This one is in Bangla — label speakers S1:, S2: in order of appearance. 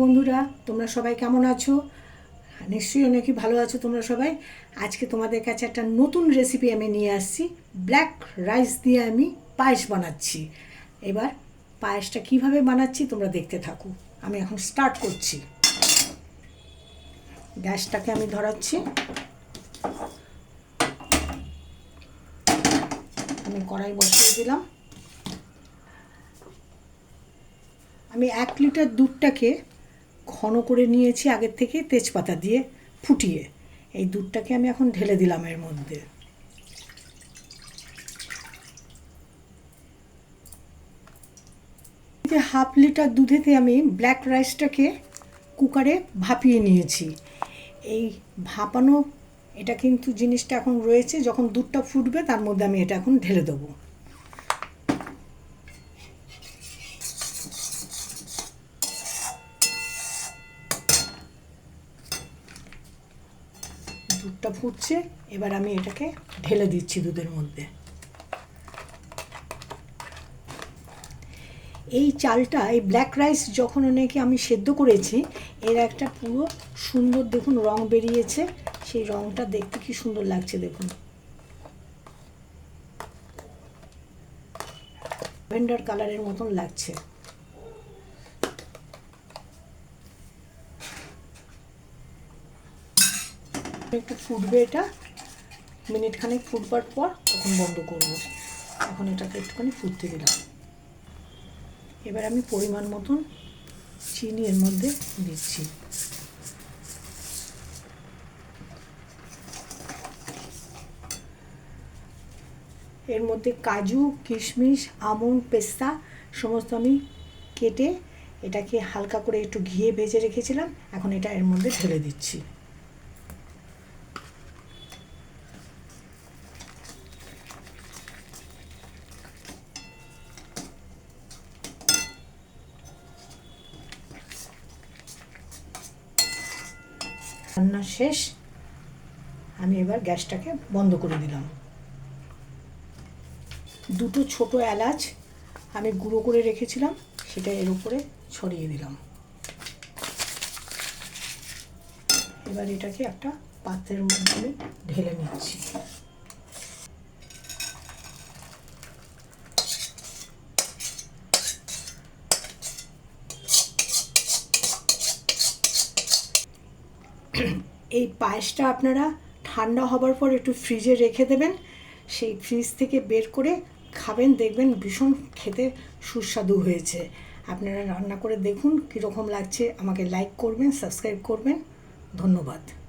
S1: বন্ধুরা, তোমরা সবাই কেমন আছো? নিশ্চয়ই অনেকই ভালো আছো তোমরা সবাই। আজকে তোমাদের কাছে একটা নতুন রেসিপি আমি নিয়ে আসছি। ব্ল্যাক রাইস দিয়ে আমি পায়েস বানাচ্ছি। এবার পায়েসটা কীভাবে বানাচ্ছি তোমরা দেখতে থাকো। আমি এখন স্টার্ট করছি। গ্যাসটাকে আমি ধরাচ্ছি। আমি কড়াই বসিয়ে দিলাম। আমি এক লিটার দুধটাকে ঘন করে নিয়েছি আগের থেকে তেজপাতা দিয়ে ফুটিয়ে। এই দুধটাকে আমি এখন ঢেলে দিলাম এর মধ্যে। হাফ লিটার দুধেতে আমি ব্ল্যাক রাইসটাকে কুকারে ভাপিয়ে নিয়েছি। এই ভাপানো, এটা কিন্তু জিনিসটা এখন রয়েছে, যখন দুধটা ফুটবে তার মধ্যে আমি এটা এখন ঢেলে দেবো। দুধটা ফুটছে, এবার আমি এটাকে ঢেলে দিচ্ছি দুধের মধ্যে। এই চালটা, এই ব্ল্যাক রাইস যখন নাকি আমি সেদ্ধ করেছি, এর একটা পুরো সুন্দর দেখুন রং বেরিয়েছে, সেই রংটা দেখতে কি সুন্দর লাগছে দেখুন। ভেন্ডার কালারের মতন লাগছে। একটু ফুটবে এটা। মিনিট খানেক ফুটবার পর তখন বন্ধ করব। এখন এটাকে একটুখানি ফুটতে দিলাম। এবার আমি পরিমাণ মতন চিনি এর মধ্যে দিচ্ছি। এর মধ্যে কাজু, কিশমিশ, আমন, পেস্তা সমস্ত আমি কেটে এটাকে হালকা করে একটু ঘিয়ে ভেজে রেখেছিলাম। এখন এটা এর মধ্যে ঢেলে দিচ্ছি। রান্না শেষ, আমি এবার গ্যাসটাকে বন্ধ করে দিলাম। দুটো ছোট এলাচ আমি গুঁড়ো করে রেখেছিলাম, সেটা এর উপরে ছড়িয়ে দিলাম। এবার এটাকে একটা পাত্রের মধ্যে ঢেলে নিচ্ছি। এই পায়েসটা আপনারা ঠান্ডা হবার পর একটু ফ্রিজে রেখে দেবেন। সেই ফ্রিজ থেকে বের করে খাবেন, দেখবেন ভীষণ খেতে সুস্বাদু হয়েছে। আপনারা রান্না করে দেখুন কীরকম লাগছে। আমাকে লাইক করবেন সাবস্ক্রাইব করবেন। ধন্যবাদ।